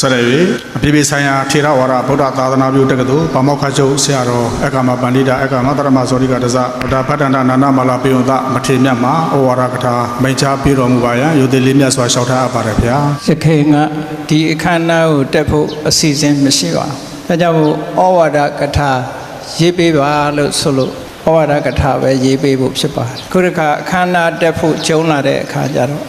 ဆက်လက်၍အပြည်ပြည်ဆိုင်ရာထေရဝါဒဗုဒ္ဓသာသနာပြုတက္ကသိုလ်ဗမောက္ခချုပ်ဆရာတော်အက္ကမပန္တိတာအက္ကမတရမဇောတိကတဇဒေါက်တာဖတ်တန္တနာနာမလာပေယုံသမထေမြတ်မှာဩဝါဒကထာမိန့်ကြားပြတော်မူပါရန်ယုတိလေးမြတ်စွာလျှောက်ထားအပ်ပါတယ်ဗျာရခိုင်ကဒီအခမ်းအနားကိုတက်ဖို့အစီအစဉ်မရှိပါဘူး။ဒါကြောင့်မို့ဩဝါဒကထာရေးပေးပါလို့ဆိုလို့ဩဝါဒကထာပဲရေးပေးဖို့ဖြစ်ပါတယ်။ခုတစ်ခါအခမ်းအနားတက်ဖို့ကြုံလာတဲ့အခါကျတော့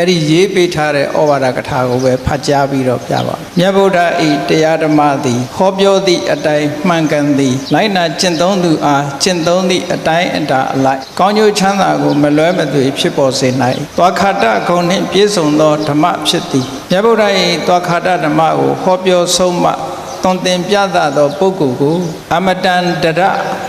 အဲ့ဒီရေးပေးထားတဲ့ဩဝါဒကထာကိုပဲဖတ်ကြားပြီးတော့ပြပါမယ်။မြတ်ဗုဒ္ဓဤတရားဓမ္မသည်ဟောပြောသည့်အတိုင်းမှန်ကန်သည်လိုက်နာကျင့်သုံးသူအားကျင့်သုံးသည့်အတိုင်းအတာအလိုက်ကောင်းကျိုးချမ်းသာကိုမလွဲမသွေဖြစ်ပေါ်စေနိုင်။သွားခါတဂုဏ်နှင့်ပြည့်စုံသောဓမ္မဖြစ်သည်။မြတ်ဗုဒ္ဓ၏သွားခါတဓမ္မကိုဟောပြောဆုံးမ သွန်သင်ပြသသောပုဂ္ဂိုလ်ကိုအမတန်တရ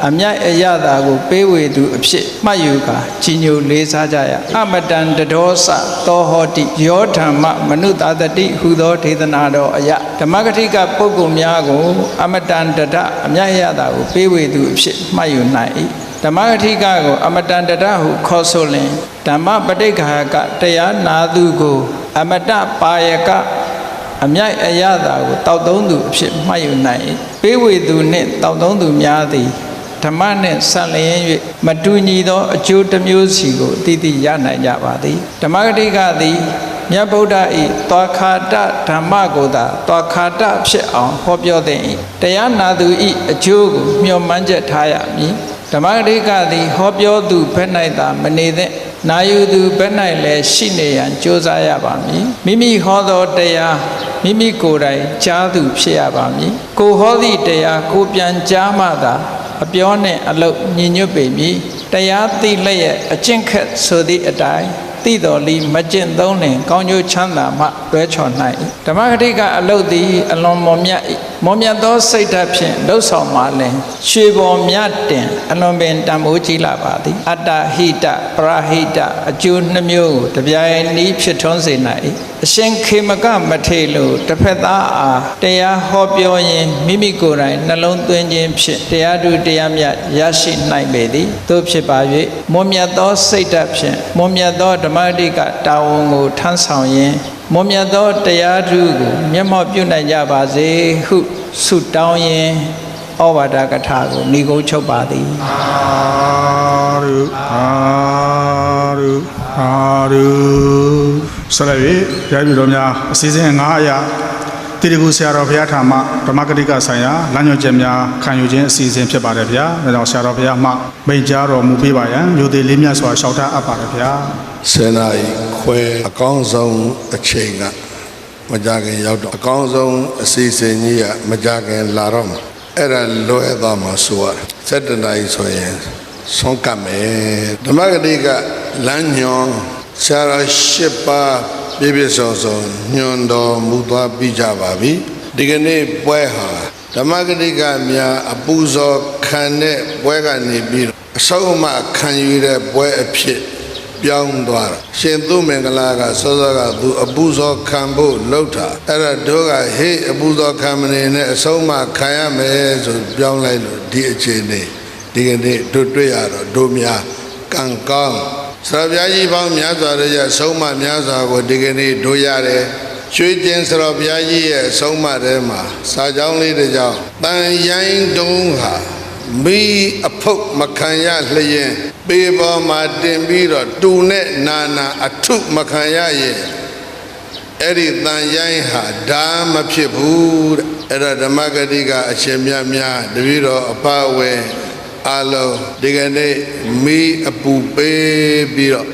အမြတ်အရသာကို ပေးဝေသူအဖြစ်မှတ်ယူကာကြီးညိုလေးစားကြရအမတန်တဒောစသောဟောတိယောဓမ္မမနုသာတတိဟူသောဒေသနာတော်အယဓမ္မဂတိကပုဂ္ဂိုလ်များကို အမတန်တရအမြတ်အရသာကိုပေးဝေသူအဖြစ်မှတ်ယူနိုင်၏ဓမ္မဂတိကကိုအမတန်တရဟုခေါ်ဆိုလင်ဓမ္မပဋိက္ခာကတရားနာသူကို အမတပါယက အမြိုက်အရသာကိုတောက်သုံးသူအဖြစ်မှတ်ယူနိုင်၏ပေးဝေသူနှင့်တောက်သုံးသူများသည်ဓမ္မနှင့်ဆက်လျင်၍မတူညီသောအကျိုးတစ်မျိုးစီကိုတည်တည်ရနိုင်ကြပါသည်ဓမ္မဂတိကသည်မြတ်ဗုဒ္ဓ၏သွားခါတဓမ္မကိုသာသွားခါတဖြစ်အောင်ဟောပြောသင့်၏တရားနာသူ၏အကျိုးကိုမျှော်မှန်းချက်ထားရမည်ဓမ္မဂတိကသည်ဟောပြောသူဘက်၌သာမနေသင့် နာယူသူဘက်၌လည်းရှိနေရန်ကြိုးစားရပါမည်မိမိဟောသောတရားမိမိကိုယ်တိုင်ကြားသူဖြစ်ရပါမည်ကိုဟောသည့်တရားကိုပြန်ကြားမှသာအပြောနှင့်အလုပ်ညီညွတ်ပေမည်တရားသိလျက်အကျင့်ခက်ဆိုသည့်အတိုင်း သိတော်လီမကျင့်သုံးလင်ကောင်းကျိုးချမ်းသာမှတွဲချော်နိုင်၏ဓမ္မဂတိကအလုတ်သည်အလွန်မော်မြတ်၏မော်မြတ်သောစိတ်ဓာတ်ဖြင့်လှုပ်ဆောင်မှလင်ရွှေပေါ်မြတ်တင်အလွန်ပင်တန်ဖိုးကြီးလာပါသည်အတ္တဟိတပရဟိတအကျိုးနှမျိုးကိုတပြိုင်နည်းဖြစ်ထွန်းစေနိုင်၏အရှင်ခေမကမထေလို့တစ်ဖက်သားအားတရားဟောပြောရင်မိမိကိုယ်တိုင်နှလုံးသွင်းခြင်းဖြင့်တရားတူတရားမြတ်ရရှိနိုင်ပေသည်သို့ဖြစ်ပါ၍မွန်မြတ်သောစိတ်ဓာတ်ဖြင့်မွန်မြတ်သောဓမ္မတိကတာဝန်ကိုထမ်းဆောင်ရင်းမွန်မြတ်သောတရားဓုကိုမျက်မှောက်ပြုနိုင်ကြပါစေဟုဆုတောင်းရင်းဩဝါဒကထာကိုဏီကုန်းချုပ်ပါသည်အာရုအာရုအာရုဆက်လက်၍ဘုရားပြုတော်များအစည်းအဝေး9အရာ တိရကုဆရာတော်ဘုရားထာမဓမ္မဂတိကဆိုင်ရာလမ်းညွှန်ချက်များခံယူခြင်းအစီအစဉ်ဖြစ်ပါတယ်ဗျာဒါကြောင့်ဆရာတော်ဘုရားမှမိန့်ကြားတော်မူပေးပါရန်ယုတိလေးမြတ်စွာလျှောက်ထားအပ်ပါတယ်ဗျာဆယ်နာရီခွဲအကောင်းဆုံးအချိန်ကမကြခင်ရောက်တော့အကောင်းဆုံးအစီအစဉ်ကြီးကမကြခင်လာတော့မှာအဲ့ဒါလွယ်သွားမှာဆိုရတယ်7နာရီဆိုရင်ဆုံးကပ်မယ်ဓမ္မဂတိကလမ်းညွန်ဆရာတော်ရှစ်ပါး ပြည့်ပြည့်စုံစုံညွန်တော်မူသွားပြီးကြပါပြီဒီကနေ့ပွဲဟာဓမ္မဂတိကများအပူဇော်ခံတဲ့ပွဲကနေပြီးတော့အဆုံးအမခံယူတဲ့ပွဲအဖြစ်ပြောင်းသွားတာရှင်သူမင်္ဂလာကစောစောကသူအပူဇော်ခံဖို့လှုပ်တာအဲ့ဒါတို့ကဟေးအပူဇော်ခံမနေနဲ့အဆုံးမခံရမယ်ဆိုပြောင်းလိုက်လို့ဒီအခြေအနေဒီကနေ့တို့တွေ့ရတော့တို့များကံကောင်း ဆရာဘုရားကြီးပေါင်းများစွာရဲ့အဆုံးမများစွာကိုဒီကနေ့တို့ရတယ်ရွှေကျင်ဆရာဘုရားကြီးရဲ့အဆုံးအမထဲမှာစာကြောင်းလေးတစ်ကြောင်းတန်ရိုင်းတုံးဟာမိအဖုတ်မခံရလျင်ပေပေါ်မှာတင်ပြီးတော့တူနဲ့နာနာအထုမခံရရဲ့အဲ့ဒီတန်ရိုင်းဟာဓာမဖြစ်ဘူးတဲ့အဲ့ဒါဓမ္မဂတိကအရှင်မြတ်များတပည့်တော်အဖအဝဲ အလုံးဒီကနေ့မိအပူပေးပြီးတော့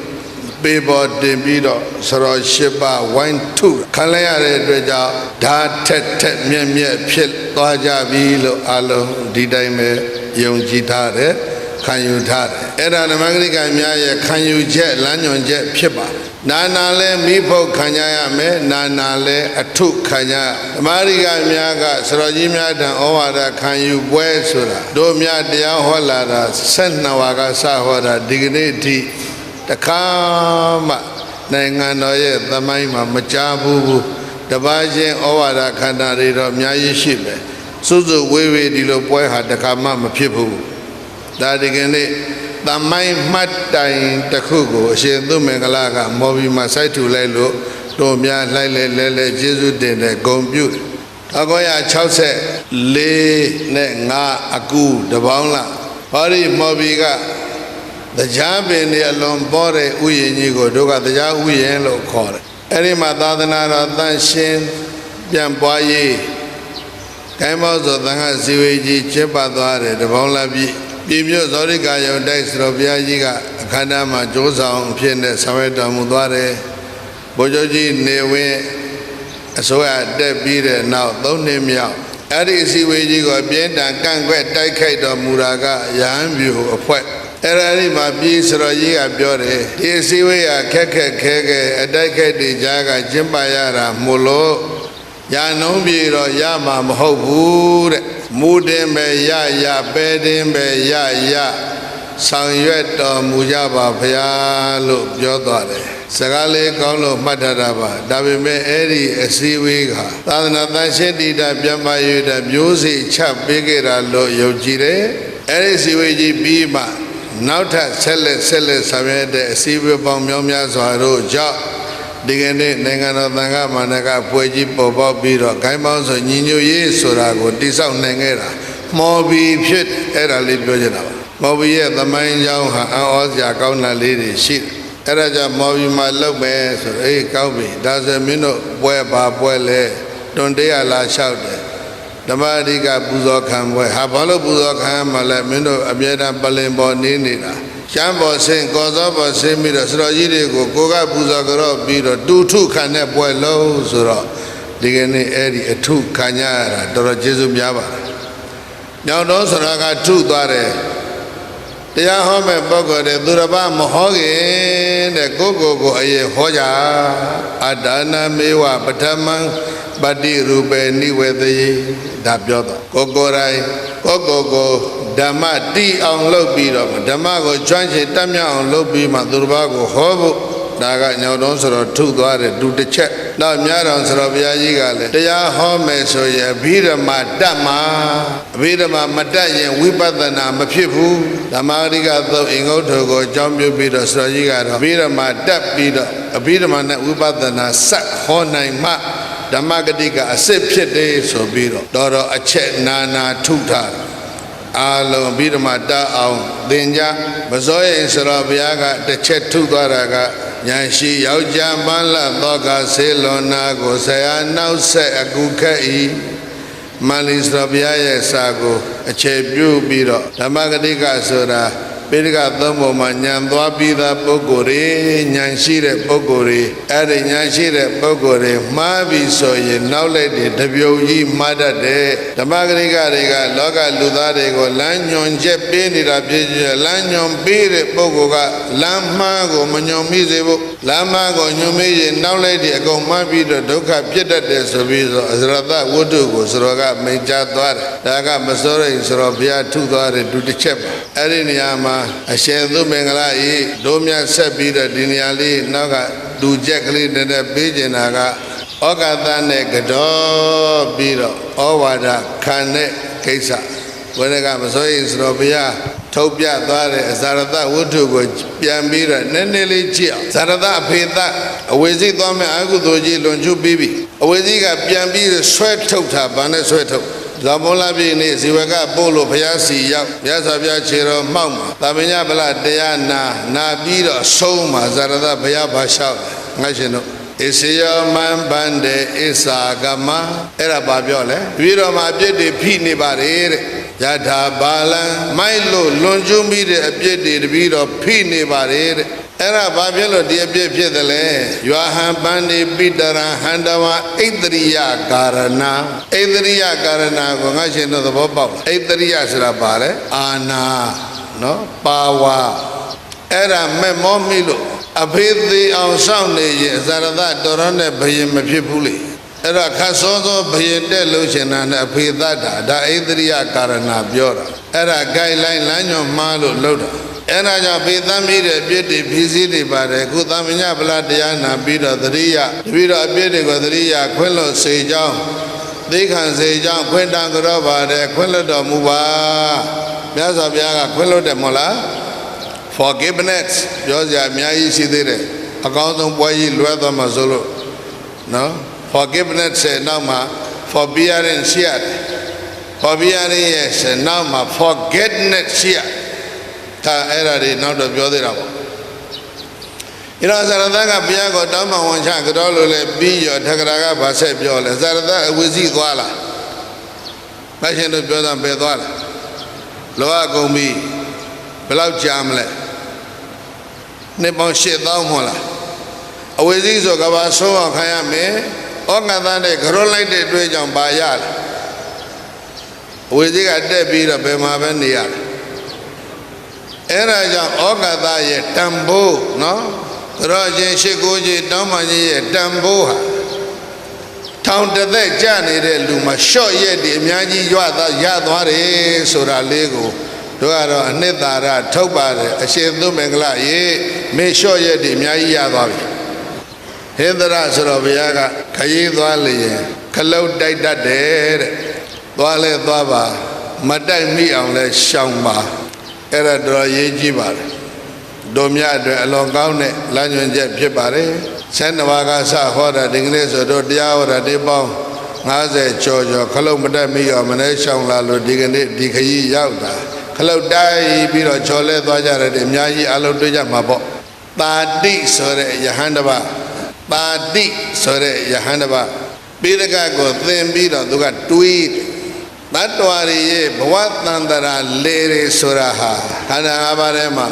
ပေပေါ်တင်ပြီးတော့ဆရောရှိပါဝိုင်းထုခံလိုက်ရတဲ့အတွက်ကြောင့်ဓာထက်ထက်မြက်မြက်ဖြစ်သွားကြပြီလို့အလုံးဒီတိုင်းပဲယုံကြည်ထားတယ်ခံယူထားတယ်အဲ့ဒါဓမ္မဂရိကများရဲ့ခံယူချက်လမ်းညွှန်ချက်ဖြစ်ပါ နာနာလဲမိဖို့ခံကြရမယ်နာနာလဲအထုခံကြရဓမ္မရိကများကဆရာကြီးများတန်ဩဝါဒခံယူပွဲဆိုတာတို့များတရားဟောလာတာ12ဝါကစဟောတာဒီကနေ့အထိတခါမှနိုင်ငံတော်ရဲ့သမိုင်းမှာမကြားဘူးဘူးတပါးချင်းဩဝါဒခန္ဓာတွေတော့အများကြီးရှိပဲစွစွဝေးဝေးဒီလိုပွဲဟာတခါမှမဖြစ်ဘူးဒါဒီကနေ့ သမိုင်းမှတ်တိုင်တစ်ခုကိုအရှင်သူမင်္ဂလာက မော်ဘီမှာစိုက်ထူလိုက်လို့တို့များလှိုက်လဲလဲလဲကျေးဇူးတင်တဲ့ဂုံပြုတယ်1964နဲ့5အကူတပေါင်းလားဘာရီမော်ဘီကတရားပင်တွေအလွန်ပေါ်တဲ့ဥယျာဉ်ကြီးကိုတို့ကတရားဥယျာဉ်လို့ခေါ်တယ်အဲ့ဒီမှာသာသနာတော်တန်ရှင်းပြန်ပွားရေးကိုင်းမောဆိုသံဃာဇီဝေကြီးကျင်းပသွားတယ်တပေါင်းလားပြီ ပြည်မြို့ဇောရိကာယုံတိုက်စတော်ဘုရားကြီးကအခမ်းအနားမှာကြိုးဆောင်အဖြစ်နဲ့ဆောင်ရွက်တော်မူသွားတယ်ဘုရားကြီးနေဝင်းအစိုးရတက်ပြီးတဲ့နောက်၃နှစ်မြောက်အဲ့ဒီအစည်းအဝေးကြီးကိုပြင်းထန်ကန့်ကွက်တိုက်ခိုက်တော်မူတာကရဟန်းပြူအဖွဲ့အဲ့ဒါဒီမှာပြည်စတော်ကြီးကပြောတယ်ဒီအစည်းအဝေးကခက်ခက်ခဲခဲအတိုက်ခိုက်တွေကြားကကျင်းပရတာမို့လို့ညာနှုံးပြေတော့ရမှာမဟုတ်ဘူးတဲ့ မူတင်ပဲရရပဲတင်ပဲရရဆောင်ရွက်တော်မူကြပါဖရာလို့ပြောသွားတယ်စကားလေးကောင်းလို့မှတ်ထားတာပါဒါပေမဲ့အဲ့ဒီအစည်းအဝေးကသာသနာ့တန်ရှင်းတိတာပြန်ပါရတဲ့မျိုးစေ့ချပေးခဲ့တာလို့ယုံကြည်တယ်အဲ့ဒီအစည်းအဝေးကြီးပြီးမှနောက်ထပ်ဆက်လက်ဆက်လက်ဆောင်ရွက်တဲ့အစည်းအဝေးပေါင်းများများစွာတို့ကြောင့် ဒီကနေ့နိုင်ငံတော်သံဃာမန္တကပွဲကြီးပေါ်ပေါက်ပြီးတော့ဂိုင်းပေါင်းဆိုညီညွတ်ရေးဆိုတာကိုတိဆောက်နိုင်ခဲ့တာမော်ဘီဖြစ်အဲ့ဒါလေးပြောချင်တာပါမော်ဘီရဲ့သမိုင်းကြောင်းဟာအံ့ဩစရာကောင်းတာလေးတွေရှိတယ်အဲ့ဒါကြောင့်မော်ဘီမှာလုပ်မယ်ဆိုတော့အေးကောင်းပြီဒါဆိုမင်းတို့ပွဲပါပွဲလဲတွန်တရားလာလျှောက်တယ်ဓမ္မအဓိကပူဇော်ခံပွဲဟာဘာလို့ပူဇော်ခံရမှာလဲမင်းတို့အမြဲတမ်းပလင်ပေါ်နေနေတာ ကျမ်းပေါ်ဆင်းကောသောပေါ်ဆင်းပြီးတော့စတော်ကြီးတွေကိုကိုကပူဇော်ကြတော့ပြီးတော့တူထုခံတဲ့ပွဲလုံးဆိုတော့ဒီကနေ့အဲ့ဒီအထုခံရတာတော်တော်ကျေးဇူးများပါတယ်ညောင်တော်ဆိုတာကထုသွားတယ်တရားဟောမဲ့ပုဂ္ဂိုလ်တွေသူတစ်ပါးမဟောခင်တဲ့ကိုယ့်ကိုယ်ကိုအရင်ဟောကြအဒါနမေဝပထမံပတိရူပေနိဝေသယေဒါပြောတော့ကိုယ်ကိုယ်တိုင်ကိုယ့်ကိုယ်ကို ဓမ္မတိအောင်လုပ်ပြီးတော့ဓမ္မကိုကျွမ်းကျင်တတ်မြောက်အောင်လုပ်ပြီးမှသူတစ်ပါးကိုဟောဖို့ဒါကညောင်တော်ဆိုတော့ထုသွားတယ်ဒုတစ်ချက်နောက်မြတ်တော်ဆိုတော့ဘုရားကြီးကလည်းတရားဟောမယ်ဆိုရင်အဘိဓမ္မာတတ်မှာအဘိဓမ္မာမတတ်ရင်ဝိပဿနာမဖြစ်ဘူးဓမ္မဂရိကသုတ်အင်္ဂုတ္တကိုအကြောင်းပြုပြီးတော့ဆိုတော့ကြီးကတော့အဘိဓမ္မာတတ်ပြီးတော့အဘိဓမ္မာနဲ့ဝိပဿနာစက်ဟောနိုင်မှဓမ္မဂတိကအစစ်ဖြစ်တယ်ဆိုပြီးတော့တော်တော်အချက်နာနာထုထားတယ် အာလုံးပြီးတော့မှတအောင်သင်ကြမစိုးရင်ဆိုတော့ဘုရားကတစ်ချက်ထုသွားတာကညာရှိယောက်ျားပန်းလသောကဆေလွန်နာကိုဆရာနောက်ဆက်အကူခက်ဤမန္လိစရဘုရားရဲ့စာကိုအခြေပြုပြီးတော့ဓမ္မဂတိကဆိုတာ ပိဋကသုံးပုံမှာညံသွားပြီးသားပုဂ္ဂိုလ်တွေညံရှိတဲ့ပုဂ္ဂိုလ်တွေအဲ့ဒီညံရှိတဲ့ပုဂ္ဂိုလ်တွေမှားပြီဆိုရင်နောက်လိုက်တွေတပြုံကြီးမှားတတ်တယ်ဓမ္မဂရိကတွေကလောကလူသားတွေကိုလမ်းညွန်ချက်ပေးနေတာဖြစ်ជាလမ်းညွန်ပေးတဲ့ပုဂ္ဂိုလ်ကလမ်းမှားကိုမညွန်မိစေဖို့လမ်းမှားကိုညွန်မိရင်နောက်လိုက်တွေအကုန်မှားပြီးတော့ဒုက္ခဖြစ်တတ်တယ်ဆိုပြီးဆိုအစရတဝတ္ထုကိုစရောကမိန့်ကြားသွားတယ်ဒါကမစိုးရိမ်ဆိုတော့ဘုရားထုသွားတယ်ဒုတစ်ချက်ပါအဲ့ဒီနေရာမှာအရှင်သူမင်္ဂလာဤဒုမြတ်ဆက်ပြီးတော့ဒီနေရာလေးနောက်ကလူချက်ကလေးတည်းတည်းပေးကျင်တာကဩကာသနဲ့ကတော့ပြီးတော့ဩဝါဒခံတဲ့ကိစ္စဘုရားကမစိုးရိမ်ဆိုတော့ဘုရား ထုတ်ပြသွားတဲ့အဇာရတဝတ္ထုကိုပြန်ပြီးတော့နည်းနည်းလေးကြည့်အောင်ဇာရတအဖေသအဝေစီသွားမဲ့အကုသိုလ်ကြီးလွန်ချုပ်ပြီးပြီအဝေစီကပြန်ပြီးဆွဲထုတ်တာဗာနဲ့ဆွဲထုတ်ဇောမောလာပြည်နေ့ဇီဝကပို့လို့ဘုရားစီရောက်မြတ်စွာဘုရားခြေတော်မှောက်မှာတာမညဗလတရားနာနာပြီးတော့ဆုံးမှာဇာရတဘုရားဘာလျှောက်ငါရှင်တို့ဣစေယမံဗန္တေဣစာကမအဲ့ဒါဘာပြောလဲပြီးတော့မှအပြစ်တွေဖိနေပါတယ်တဲ့ ယထာဘာလံမိုက်လို့လွန်ကျွမိတဲ့အပြစ်တွေတပြီးတော့ဖိနေပါတယ်တဲ့အဲ့ဒါဘာဖြစ်လို့ဒီအပြစ်ဖြစ်တယ်လဲယွာဟံပန္နေပိတရံဟန္တဝဣတရိယကာရဏဣတရိယကာရဏကိုငါရှင်တို့သဘောပေါက်ဣတရိယဆိုတာဘာလဲအာနာနော်ပါဝါအဲ့ဒါမဲ့မောမိလို့အဖေသေးအောင်စောင့်နေရင်ဇာရတတော်ရနဲ့ဘယင်မဖြစ်ဘူးလေ အဲ့တော့ခတ်စောသောဘယင်တက်လို့ရှင်တာနဲ့အဖေသတ္တာဒါဣတရိယကာရဏပြောတာအဲ့ဒါ guideline လမ်းညွှန်မှားလို့လုပ်တာအဲ့ဒါကြောင့်ဖေသမ်းပြီးတဲ့ပြစ်တွေဖြည်းစည်းတွေပါတယ်ခုသမညဗလာတရားနာပြီးတော့သတိယတပြီးတော့အပြစ်တွေကိုသတိယခွင့်လို့စေကြောင်းသိခံစေကြောင်းခွင့်တန်ကြတော့ပါတယ်ခွင့်လွတ်တော်မူပါမြတ်စွာဘုရားကခွင့်လွတ်တယ်မို့လား forgiveness ပြောစရာအများကြီးရှိသေးတယ်အကောင်းဆုံးပွဲကြီးလွဲသွားမှာဆိုလို့နော် forgiveness ရဲ့နောက်မှာ forbearance ရှိရတယ် forbearance ရဲ့ဆယ်နောက်မှာ forgetness ရှိရတယ်ဒါအဲ့ဒါတွေနောက်တော့ပြောသေးတာပေါ့ဣရာဇရသကဘုရားကိုတောင်းပန်ဝန်ချကြောလို့လဲပြီးရောထကရာကဗာဆက်ပြောလဲဇရသအဝိဇ္ဇိသွားလားမရှင်တို့ပြောတာဘယ်သွားလဲလောကကုန်ပြီဘယ်လောက်ကြာမလဲနှစ်ပေါင်း8000မဟုတ်လားအဝိဇ္ဇိဆိုကဘာဆုံးအောင်ခံရမယ် ဩငါသားနဲ့ကြောလိုက်တဲ့အတွက်ကြောင့်ပါရလဲအဝိဇ္ဇိကတက်ပြီးတော့ဘယ်မှာပဲနေရလဲအဲ့ဒါကြောင့်ဩဃသရဲ့တန်ဖိုးနော်သရောချင်းရှိကိုကြီးတောင်းပန်ကြီးရဲ့တန်ဖိုးဟာထောင်တစ်သက်ကြနေတဲ့လူမှာရှော့ရက်ဒီအများကြီးရွသွားရသွားတယ်ဆိုတာလေးကိုတို့ကတော့အနှစ်သာရထုတ်ပါတယ်အရှင်သူမင်္ဂလာရေမေရှော့ရက်ဒီအများကြီးရသွားပြီ ဟင်္ဒရဆိုတော့ဘုရားကခရီးသွားလျင်ခလုတ်တိုက်တတ်တယ်တဲ့သွားလဲသွားပါမတိုက်မိအောင်လဲရှောင်ပါအဲ့ဒါတော့ရေးကြည့်ပါတယ်တို့မြတ်အတွက်အလွန်ကောင်းတဲ့လမ်းညွှန်ချက်ဖြစ်ပါတယ်ဆန်းတဘာကစဟောတာဒီကနေ့ဆိုတော့တရားဟောတာဒီပေါင်း90ကျော်ကျော်ခလုတ်မတက်မိအောင်မနေရှောင်လာလို့ဒီကနေ့ဒီခရီးရောက်တာခလုတ်တိုက်ပြီးတော့ချော်လဲသွားကြတယ်အများကြီးအလုံးတွေ့ကြမှာပေါ့တာတိဆိုတဲ့ယဟန်တပါ တာတိဆိုတဲ့ယဟန်တပါပိရကကိုသင်ပြီးတော့သူကတွေးတယ်တတ္တဝါတွေရဲ့ဘဝတန်တရာလေတွေဆိုတာဟာခန္ဓာ၅ပါးထဲမှာ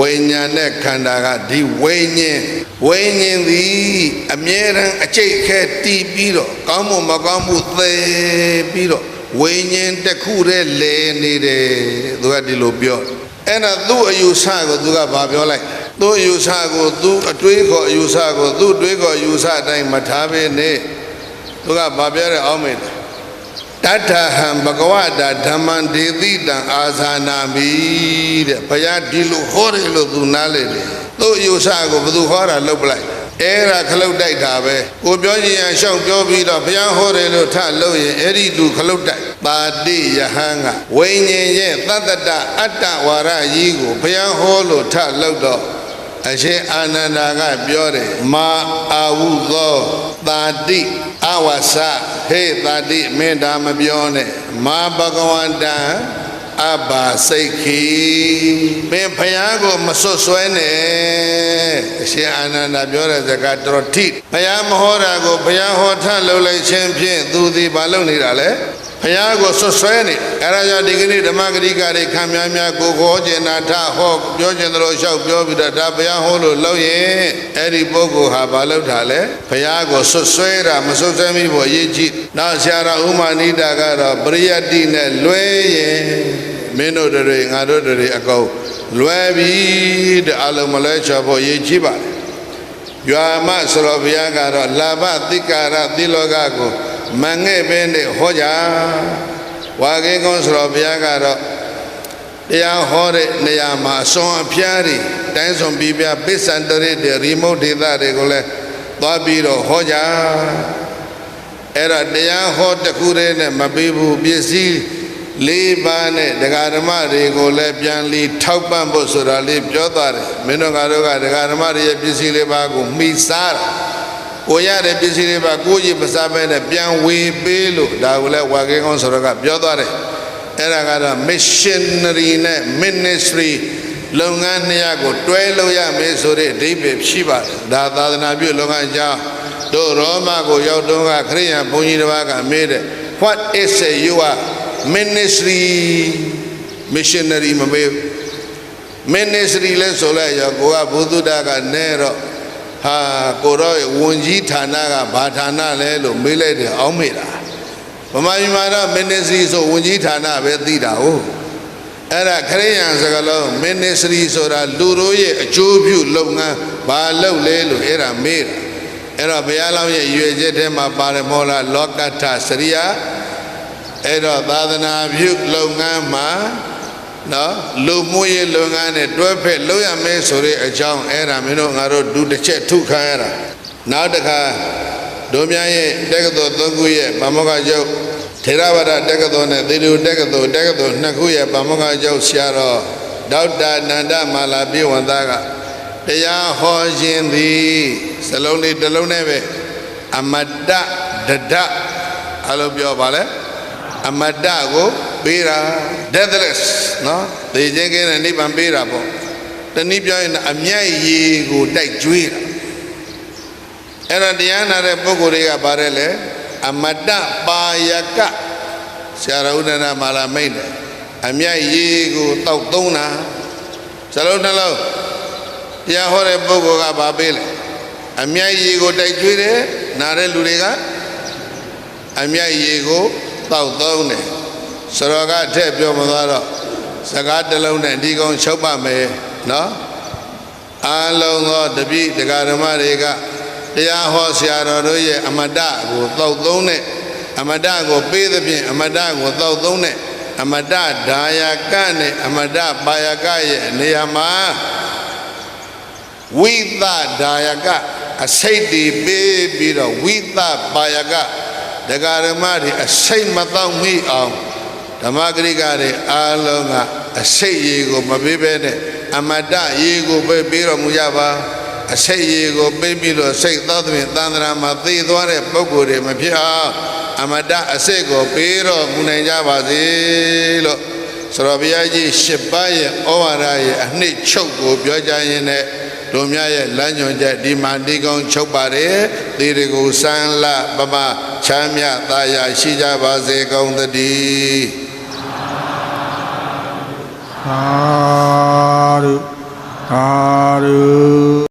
ဝိညာဉ်နဲ့ခန္ဓာကဒီဝိညာဉ်ဝိညာဉ်သည်အမြဲတမ်းအကျိတ်ခဲတည်ပြီးတော့ကောင်းမှုမကောင်းမှုသေပြီးတော့ဝိညာဉ်တစ်ခုတည်းလဲနေတယ်သူကဒီလိုပြောအဲ့ဒါသူ့အယူဆကိုသူကဘာပြောလိုက် သူ့အယူဆကိုသူ့အတွေးခေါ်အယူဆကိုသူ့အတွေးခေါ်အယူဆအတိုင်းမထားဘဲနဲ့သူကဘာပြောရဲအောင်မေးတယ်တထဟံဘဂဝတာဓမ္မံဒေတိတံအာဇာနာမိတဲ့ဘုရားဒီလိုဟောတယ်လို့သူနားလေတယ်သူ့အယူဆကိုဘယ်သူဟောတာလုတ်ပလိုက်အဲ့ဒါခလုတ်တိုက်တာပဲကိုပြောချင်ရန်ရှောက်ပြောပြီးတော့ဘုရားဟောတယ်လို့ထလို့ရင်အဲ့ဒီသူခလုတ်တိုက်ပါတိယဟန်ကဝိညာဉ်ရဲ့တတ္တတအတ္တဝါရကြီးကိုဘုရားဟောလို့ထလို့တော့ အရှင်အာနန္ဒာကပြောတယ်မာအာဝုသောတာတိအဝဆဟေတာတိမင်းဒါမပြောနဲ့မာဘဂဝန္တံအဘာစိတ်ခီမင်းဖယားကိုမစွတ်စွဲနဲ့အရှင်အာနန္ဒာပြောတဲ့စကားတော်ထိဖယားမဟောတာကိုဖယားဟောထလုပ်လိုက်ခြင်းဖြင့်သူသည်မလုပ်နေတာလေ ဖယားကိုဆွဆွဲနေအဲဒါကြောင့်ဒီကနေ့ဓမ္မဂရိကတွေခံများများကိုခေါ်ကျင်နာထဟောပြောကျင်တယ်လို့လျှောက်ပြောပြီးတော့ဒါဘုရားဟောလို့လုပ်ရင်အဲ့ဒီပုဂ္ဂိုလ်ဟာဘာလုပ်တာလဲဘုရားကိုဆွဆွဲတာမဆွဆွဲမိဖို့ရည်ကြည့်နောက်ဆရာတော်ဥမာနိတာကတော့ပရိယတ္တိနဲ့လွဲရင်မင်းတို့တွေငါတို့တွေအကုန်လွဲပြီတဲ့အလုံးမလဲချော်ဖို့ရည်ကြည့်ပါတယ်ရွာမဆိုတော်ဘုရားကတော့လာဘတိကာရတိလောကကို မငဲ့ပဲနဲ့ဟောကြဝါကေကုန်းဆိုတော်ဘုရားကတော့တရားဟောတဲ့နေရာမှာအစွန်အဖျားတွေတိုင်းစွန်ပြီးပြပစ္စံတရစ်တွေရီမုတ်ဒေသတွေကိုလည်းသွားပြီးတော့ဟောကြအဲ့ဒါတရားဟောတစ်ခုတည်းနဲ့မပြီးဘူးပစ္စည်းလေးပါးနဲ့ဒကာဓမ္မတွေကိုလည်းပြန်လီထောက်ပံ့ဖို့ဆိုတာလေးပြောသွားတယ်မင်းတို့ငါတို့ကဒကာဓမ္မတွေရဲ့ပစ္စည်းလေးပါးကိုမှီစားတယ် ကိုရတဲ့ပစ္စည်းတွေပါကိုကြီးမစားဘဲနဲ့ပြန်ဝေပေးလို့ဒါကိုလည်းဝါကေကောင်းဆိုတော့ကပြောသွားတယ်အဲ့ဒါကတော့ missionary နဲ့ ministry လုပ်ငန်းနှစ်ရပ်ကိုတွဲလို့ရမယ်ဆိုတဲ့အဓိပ္ပာယ်ရှိပါတယ်ဒါသာသနာပြုလုပ်ငန်းအကြောင်းတို့ရောမကိုရောက်တော့ကခရိယံဘုန်းကြီးတစ်ပါးကမေးတယ် what is your ministry missionary မမေး ministry လဲဆိုလိုက်ရောကိုကဘုသူဒ္ဓကနေတော့ ဟာကိုတော့ဝန်ကြီးဌာနကဘာဌာနလဲလို့မေးလိုက်တယ်အောင်းမေးတာဗမာပြည်မှာတော့ ministry ဆိုဝန်ကြီးဌာနပဲသိတာဟုတ်အဲ့ဒါခရိယန်စကားလုံး ministry ဆိုတာလူတို့ရဲ့အကျိုးပြုလုပ်ငန်းဘာလုပ်လဲလို့အဲ့ဒါမေးတာအဲ့တော့ဘုရားလောင်းရဲ့ရွေချက်ထဲမှာပါတယ်မောလားလောကထစရိယာအဲ့တော့သာသနာပြုလုပ်ငန်းမှာ နော်လူမှုရေးလုပ်ငန်းနဲ့တွဲဖက်လုပ်ရမယ်ဆိုတဲ့အကြောင်းအဲ့ဒါမင်းတို့ငါတို့ဒုတစ်ချက်ထုခံရတာနောက်တစ်ခါတို့များရဲ့တက္ကသိုလ်သုံးခုရဲ့ဗမောကကျုပ်ထေရဝါဒတက္ကသိုလ်နဲ့သီရိတက္ကသိုလ်တက္ကသိုလ်နှစ်ခုရဲ့ဗမောကကျုပ်ဆရာတော်ဒေါက်တာနန္ဒမာလာပြေဝန္တာကတရားဟောခြင်းသည်စလုံးလေးတစ်လုံးနဲ့ပဲအမတ္တဒဒအဲ့လိုပြောပါလေ အမတ္တကိုပေးတာ deathless နော်သေခြင်းကင်းတဲ့နိဗ္ဗာန်ပေးတာပေါ့တနည်းပြောရင်အမျက်ရည်ကိုတိုက်ကျွေးတာအဲ့ဒါတရားနာတဲ့ပုဂ္ဂိုလ်တွေကပါတယ်လေအမတ္တပါယကဆရာတော်ဥဒ္ဒနာမာလာမိတ်တယ်အမျက်ရည်ကိုတောက်သုံးတာစလုံးနှလုံးတရားဟောတဲ့ပုဂ္ဂိုလ်ကဗာပေးလေအမျက်ရည်ကိုတိုက်ကျွေးတယ်နားတဲ့လူတွေကအမျက်ရည်ကို တောက်သုံးတယ်စရောကထည့်ပြောမသွားတော့စကားတစ်လုံးနဲ့ဒီကောင်ချုပ်ပါမယ်နော်အားလုံးသောတပိဒကာဓမ္မတွေကတရားဟောဆရာတော်တို့ရဲ့အမတ္တကိုတောက်သုံးတဲ့အမတ္တကိုပေးသဖြင့်အမတ္တကိုတောက်သုံးတဲ့အမတ္တဒါယကနဲ့အမတ္တပါယကရဲ့နေရာမှာဝိသဒါယကအစိတ်တွေပေးပြီးတော့ဝိသပါယက ဒကာဓမ္မတွေအစိတ်မတော့မိအောင်ဓမ္မဂရိကတွေအားလုံးကအစိတ်ရေကိုမပေးဘဲနဲ့အမတ္တရေကိုပဲပေးတော်မူကြပါအစိတ်ရေကိုပေးပြီးတော့စိတ်သောသဖြင့်သန္တရာမှာသိသွားတဲ့ပုံကိုယ်တွေမဖြစ်အောင်အမတ္တအစိတ်ကိုပေးတော်မူနိုင်ကြပါစေလို့ဆိုတော့ဘုရားကြီးရှစ်ပါးရဲ့ဩဝါဒရဲ့အနှစ်ချုပ်ကိုပြောကြရင်းနဲ့ တို့များရဲ့လမ်းညွှန်ချက်ဒီမှာဒီကောင်းချုပ်ပါတယ်သေရကိုစမ်းလပမချမ်းမြသာယာရှိကြပါစေကောင်းသတည်းသာဓုသာဓု